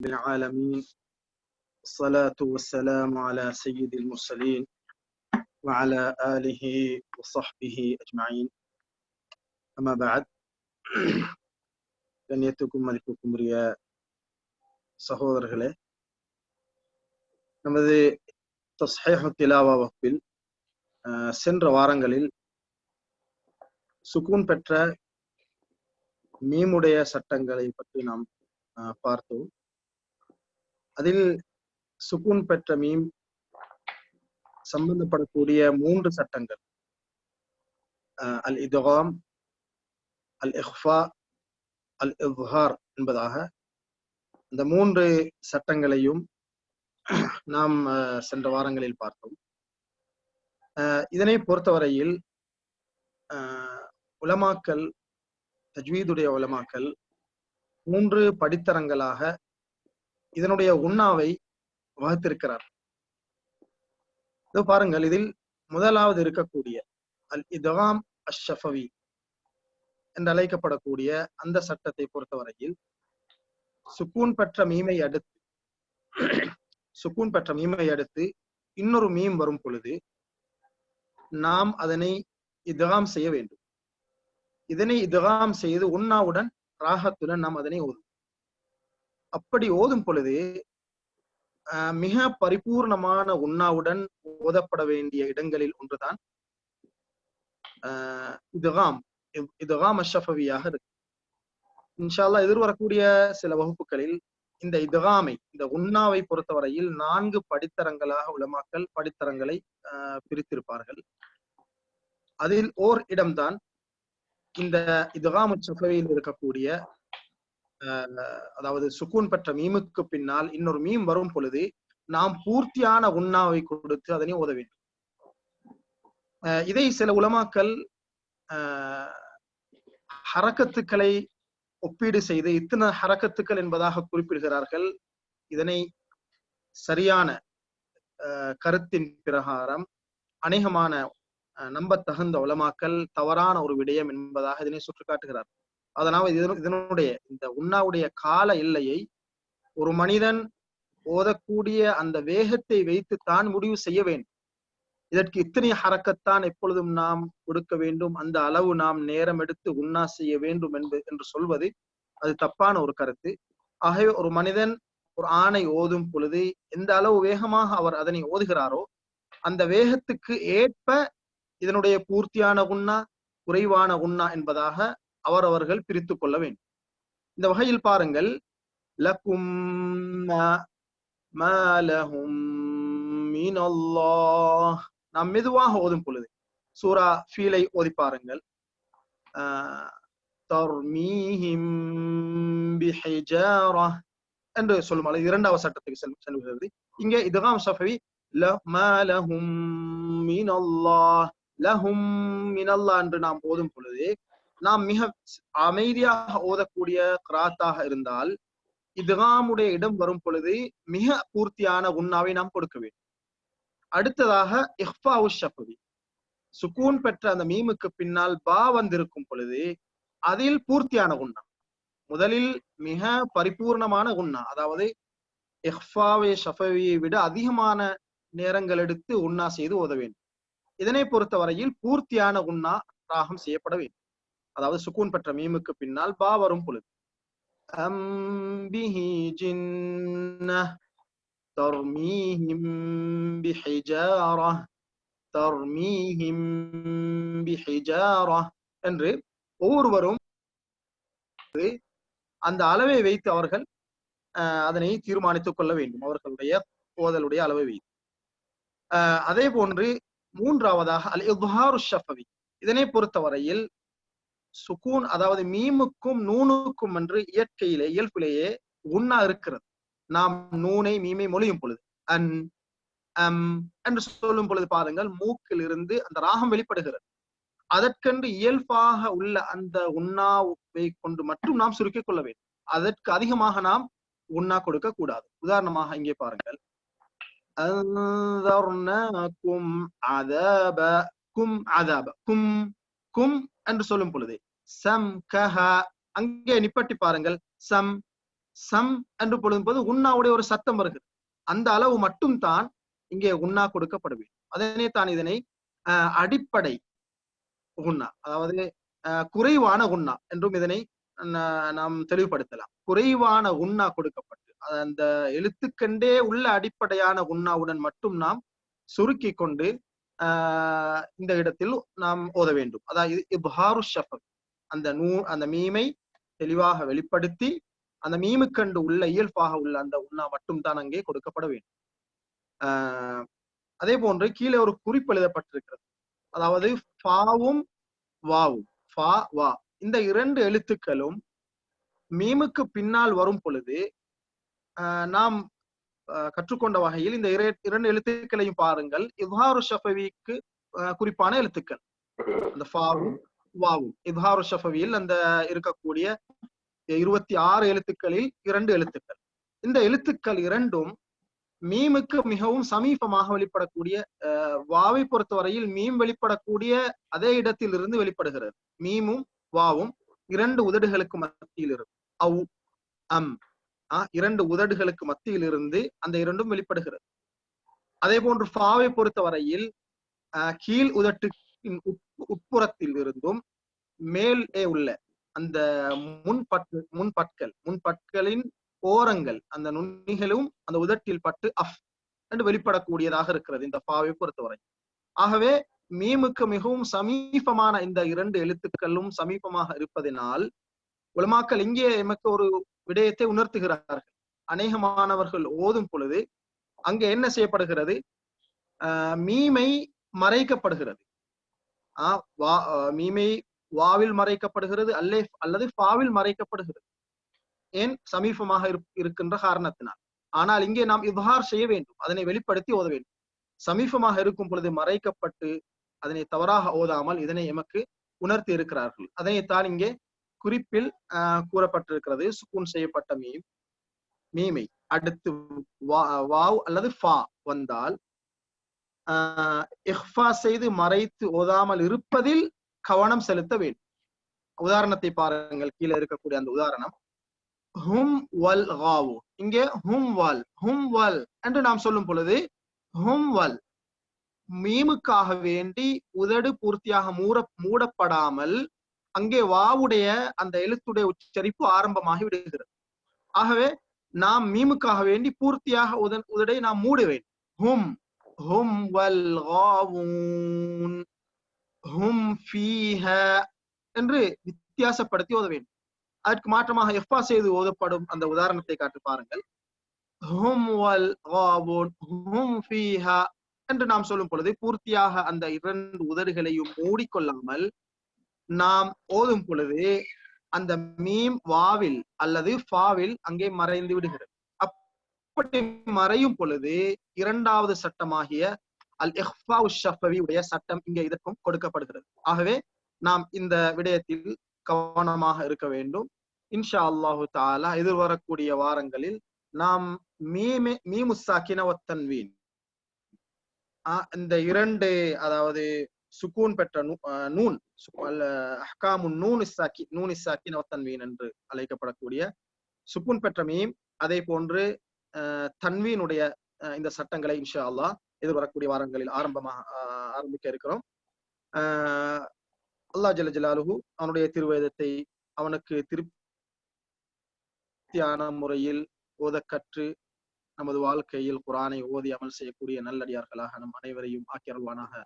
العالمين الصلاة والسلام على سيد المرسلين وعلى آله وصحبه أجمعين أما بعد கண்ணியத்துக்கும் மதிப்புக்கும் உரிய சகோதரர்களே நமது தஸ்ஹேஹு திலாவா வகுப்பில் அஹ், சென்ற வாரங்களில் சுக்கூன் பெற்ற மீமுடைய சட்டங்களை பற்றி நாம் அஹ், பார்த்தோம் அதில் சுகூன் பெற்ற மீம் சம்பந்தப்படக்கூடிய மூன்று சட்டங்கள். அல் இதுகாம் அல் இஹ்ஃபா அல் இவ்ஹார் என்பதாக இந்த மூன்று சட்டங்களையும் நாம் சென்ற வாரங்களில் பார்த்தோம். அஹ், இதனை பொறுத்தவரையில் உலமாக்கல் தஜ்வீதுடைய உலமாக்கல் மூன்று படித்தரங்களாக இதனுடைய உண்ணாவை வகுத்திருக்கிறார். இதோ பாருங்கள் இதில் முதலாவது இருக்கக்கூடிய அல் இதாம் அஷ்ஷஃபவி என்று அழைக்கப்படக்கூடிய அந்த சட்டத்தை பொறுத்தவரையில் சுக்கூன் பெற்ற மீமை அடுத்து சுக்கூன் பெற்ற மீமை அடுத்து இன்னொரு மீம் வரும் பொழுது நாம் அதனை இதகாம் செய்ய வேண்டும். இதனை இதகாம் செய்து உண்ணாவுடன் ராகத்துடன் நாம் அதனை ஓதும் அப்படி ஓதும் பொழுது மிக பரிபூர்ணமான உண்ணாவுடன் ஓதப்பட வேண்டிய இடங்களில் ஒன்றுதான் ஆஹ், இதுகாம். இதுகாம் அஷ்ஷஃபவியாக இருக்கு. இன்ஷால்லா எதிர்வரக்கூடிய சில வகுப்புகளில் இந்த இதுகாமை இந்த உண்ணாவை பொறுத்தவரையில் நான்கு படித்தரங்களாக உலமாக்கல் படித்தரங்களை பிரித்திருப்பார்கள். அதில் ஓர் இடம்தான் இந்த இதுகாமு சஃபவியில் இருக்கக்கூடிய அதாவது சுக்கூன் பெற்ற மீமுக்கு பின்னால் இன்னொரு மீம் வரும் பொழுது நாம் பூர்த்தியான உண்ணாவை கொடுத்து அதனை ஓத வேண்டும். இதை சில உலமாக்கள் ஆஹ், ஹரக்கத்துக்களை ஒப்பீடு செய்து இத்தனை ஹரக்கத்துக்கள் என்பதாக குறிப்பிடுகிறார்கள். இதனை சரியான கருத்தின் பிரகாரம் அநேகமான ஆஹ், நம்பத்தகுந்த உலமாக்கல் தவறான ஒரு விடயம் என்பதாக இதனை சுட்டிக்காட்டுகிறார் அதனால் இதனுடைய இந்த உண்ணாவுடைய கால எல்லையை ஒரு மனிதன் ஓதக்கூடிய அந்த வேகத்தை வைத்து தான் முடிவு செய்ய வேண்டும். இதற்கு இத்தனை ஹரக்கத்தான் எப்பொழுதும் நாம் கொடுக்க வேண்டும். அந்த அளவு நாம் நேரம் எடுத்து உண்ணா செய்ய வேண்டும் என்று என்று சொல்வது அது தப்பான ஒரு கருத்து. ஆகவே ஒரு மனிதன் ஒரு ஆணை ஓதும் பொழுது எந்த அளவு வேகமாக அவர் அதனை ஓதுகிறாரோ அந்த வேகத்துக்கு ஏற்ப இதனுடைய பூர்த்தியான உண்ணா குறைவான உண்ணா என்பதாக அவரவர்கள் பிரித்து கொள்ள வேண்டும். இந்த வகையில் பாருங்கள். லக்கும் நாம் மெதுவாக ஓதும் பொழுது சூரா ஃபீலை ஓதி பாருங்கள். ஆஹ், தர்மீஹிம் என்று சொல்லும் அளவு இரண்டாவது சட்டத்துக்கு செல் செல்கிறது. இங்கே இதுகாம் சஃபவி ல- மா லஹும் லஹும் மினல்லா என்று நாம் ஓதும் பொழுது நாம் மிக அமைதியாக ஓதக்கூடிய கிராத்தாக இருந்தால் இதுகாமுடைய இடம் வரும் பொழுது மிக பூர்த்தியான உண்ணாவை நாம் கொடுக்க வேண்டும். அடுத்ததாக இஹ்ஃபாவு ஷஃபவி. சுக்கூன் பெற்ற அந்த மீமுக்கு பின்னால் பா வந்திருக்கும் பொழுது அதில் பூர்த்தியான உண்ணா. முதலில் மிக பரிபூர்ணமான உண்ணா. அதாவது இஹ்ஃபாவை ஷஃபவியை விட அதிகமான நேரங்கள் எடுத்து உண்ணா செய்து ஓத வேண்டும். இதனை பொறுத்தவரையில் பூர்த்தியான உண்ணா ராகம் செய்யப்பட வேண்டும். அதாவது சுக்கூன் பெற்ற மீமுக்கு பின்னால் பா வரும் பொழுது. அம்பிஹி ஜின்னஹ் தர்மீஹிம் பிஹிஜாரா தர்மீஹிம் என்று ஒவ்வொருவரும் அந்த அளவை வைத்து அவர்கள் அதனை தீர்மானித்துக் கொள்ள வேண்டும். அவர்களுடைய ஓதலுடைய அளவை வைத்து. ஆஹ், அதே போன்று மூன்றாவதாக அல் இப்ஹாரு ஷஃபவி. இதனை பொறுத்தவரையில் சுக்கூன் அதாவது மீமுக்கும் நூனுக்கும் என்று இயற்கையிலே இயல்பிலேயே உண்ணா இருக்கிறது. நாம் நூனை மீமை மொழியும் பொழுது. அன் அம் என்று சொல்லும் பொழுது பாருங்கள் மூக்கில் இருந்து அந்த ராகம் வெளிப்படுகிறது. அதற்கென்று இயல்பாக உள்ள அந்த உண்ணாவை கொண்டு மட்டும் நாம் சுருக்கிக் கொள்ள வேண்டும். அதற்கு அதிகமாக நாம் உண்ணா கொடுக்க கூடாது. உதாரணமாக இங்கே பாருங்கள். அன்தர்னாக்கும் அதப கும் அதப கும் கும் என்று சொல்லும் பொழுது சம் கஹ அங்கே நிப்பட்டி பாருங்கள் சம் சம் என்று பொழுதும் போது உண்ணாவுடைய ஒரு சத்தம் வருகிறது. அந்த அளவு மட்டும் தான் இங்கே உண்ணா கொடுக்கப்பட வேண்டும் அதனே தான் இதனை அஹ், அடிப்படை உண்ணா அதாவது அஹ், குறைவான உண்ணா என்றும் இதனை நாம் தெளிவுபடுத்தலாம். குறைவான உண்ணா கொடுக்கப்பட்டு அது அந்த எழுத்துக்கண்டே உள்ள அடிப்படையான உண்ணாவுடன் மட்டும் நாம் சுருக்கி கொண்டு இந்த இடத்தில் நாம் ஓத வேண்டும். அதாவது இப்ஹாரு ஷஃபக் அந்த நூ அந்த மீமை தெளிவாக வெளிப்படுத்தி அந்த மீமுக்கண்டு உள்ள இயல்பாக உள்ள அந்த உண்ணா மட்டும்தான் அங்கே கொடுக்கப்பட வேண்டும். ஆஹ் அதே போன்று கீழே ஒரு குறிப்பு எழுதப்பட்டிருக்கிறது. அதாவது ஃபாவும் வாவும். ஃபா வா. இந்த இரண்டு எழுத்துக்களும் மீமுக்கு பின்னால் வரும் பொழுது ஆஹ் நாம் கற்றுக்கொண்ட வகையில் இந்த இர- இரண்டு எழுத்துக்களையும் பாருங்கள். இவ்ஹாரு ஷஃபவிக்கு குறிப்பான எழுத்துக்கள். அந்த ஃபாவும் வாவும். இவ்ஹாரு ஷஃபவியில் அந்த இருக்கக்கூடிய இருபத்தி ஆறு எழுத்துக்களில் இரண்டு எழுத்துக்கள். இந்த எழுத்துக்கள் இரண்டும் மீமுக்கு மிகவும் சமீபமாக வெளிப்படக்கூடிய வாவை பொறுத்தவரையில் மீம் வெளிப்படக்கூடிய அதே இடத்தில் இருந்து வெளிப்படுகிறது. மீமும் வாவும் இரண்டு உதடுகளுக்கு மத்தியில் இருக்கும் அவ் அம். இரண்டு உதடுகளுக்கு மத்தியில் இருந்து அந்த இரண்டும் வெளிப்படுகிறது. அதே போன்று ஃபாவை பொறுத்தவரையில் கீழ் உதட்டின் உட்புறத்தில் இருந்தும் மேலே உள்ள அந்த முன்பற்று முன்பற்கள் முன்பற்களின் ஓரங்கள் அந்த நுண்ணிகளும் அந்த உதட்டில் பட்டு அஃப் என்று வெளிப்படக்கூடியதாக இருக்கிறது இந்த ஃபாவை பொறுத்தவரை. ஆகவே மீமுக்கு மிகவும் சமீபமான இந்த இரண்டு எழுத்துக்களும் சமீபமாக இருப்பதினால் உலமாக்கள் இங்கே எமக்கு ஒரு விடயத்தை உணர்த்துகிறார்கள். அநேக மாணவர்கள் ஓதும் பொழுது அங்க என்ன செய்யப்படுகிறது? ஆஹ் மீமை மறைக்கப்படுகிறது. ஆஹ் வா மீமை வாவில் மறைக்கப்படுகிறது அல்லே அல்லது ஃபாவில் மறைக்கப்படுகிறது. ஏன்? சமீபமாக இருக்கின்ற காரணத்தினால். ஆனால் இங்கே நாம் இவ்வாறு செய்ய வேண்டும் அதனை வெளிப்படுத்தி ஓத வேண்டும். சமீபமாக இருக்கும் பொழுது மறைக்கப்பட்டு அதனை தவறாக ஓதாமல் இதனை எமக்கு உணர்த்தி இருக்கிறார்கள். அதனைத்தான் இங்கே குறிப்பில் கூறப்பட்டிருக்கிறது. சுக்கூன் செய்யப்பட்ட மீம் மீமை. அடுத்து வாவ் அல்லது ஃபா வந்தால் இஹ்ஃபா செய்து மறைத்து ஓதாமல் இருப்பதில் கவனம் செலுத்த வேண்டும். உதாரணத்தை பாருங்கள். கீழே இருக்கக்கூடிய அந்த உதாரணம். ஹும் வல் காவு இங்கே ஹும் வல் ஹும் வல் என்று நாம் சொல்லும் பொழுது ஹும் வல் மீமுக்காக வேண்டி உதடு பூர்த்தியாக மூட மூடப்படாமல் அங்கே வாவுடைய அந்த எழுத்துடைய உச்சரிப்பு ஆரம்பமாகி விடுகிறது. ஆகவே நாம் மீமுக்காக வேண்டி பூர்த்தியாக உதன் உதடை நாம் மூட வேண்டும் ஹும் ஹும் வல் ஹும் ஃபீஹ என்று வித்தியாசப்படுத்தி ஓத வேண்டும் அதற்கு மாற்றமாக எஃபா செய்து ஓதப்படும் அந்த உதாரணத்தை காட்டு பாருங்கள். ஹும் வல் ஹும் ஃபீஹா என்று நாம் சொல்லும் பொழுது பூர்த்தியாக அந்த இரண்டு உதடுகளையும் மூடிக்கொள்ளாமல் நாம் ஓதும் பொழுது அந்த மீம் வாவில் அல்லது ஃபாவில் அங்கே மறைந்து விடுகிறது. அப்படி மறையும் பொழுது இரண்டாவது சட்டமாகிய அல் எஹ்பா ஷஃபவி உடைய சட்டம் இங்கே இதற்கும் கொடுக்கப்படுகிறது. ஆகவே நாம் இந்த விடயத்தில் கவனமாக இருக்க வேண்டும். இன்ஷா அல்லாஹு தாலா எதிர்வரக்கூடிய வாரங்களில் நாம் மீமே மீமுசாக்கின ஒத்தன்வீன் இந்த இரண்டு அதாவது சுக்கூன் பெற்ற நூன் சு- அஹ்காமுன் நூன் இஸ்ஸாக்கி நூன் இஸ்ஸாக்கின் நவத்தன்வீன் என்று அழைக்கப்படக்கூடிய சுக்கூன் பெற்ற மீம் அதே போன்று தன்வீனுடைய இந்த சட்டங்களை இன்ஷா அல்லா எதிர்வரக்கூடிய வாரங்களில் ஆரம்பமாக ஆரம்பிக்க இருக்கிறோம் அல்லா ஜல ஜலாலுஹு அவனுடைய திருவேதத்தை அவனுக்கு திருப்தியான முறையில் ஓதக் கற்று நமது வாழ்க்கையில் குரானை ஓதி அமல் செய்யக்கூடிய நல்லடியார்களாக நம் அனைவரையும் ஆக்கியருள்வானாக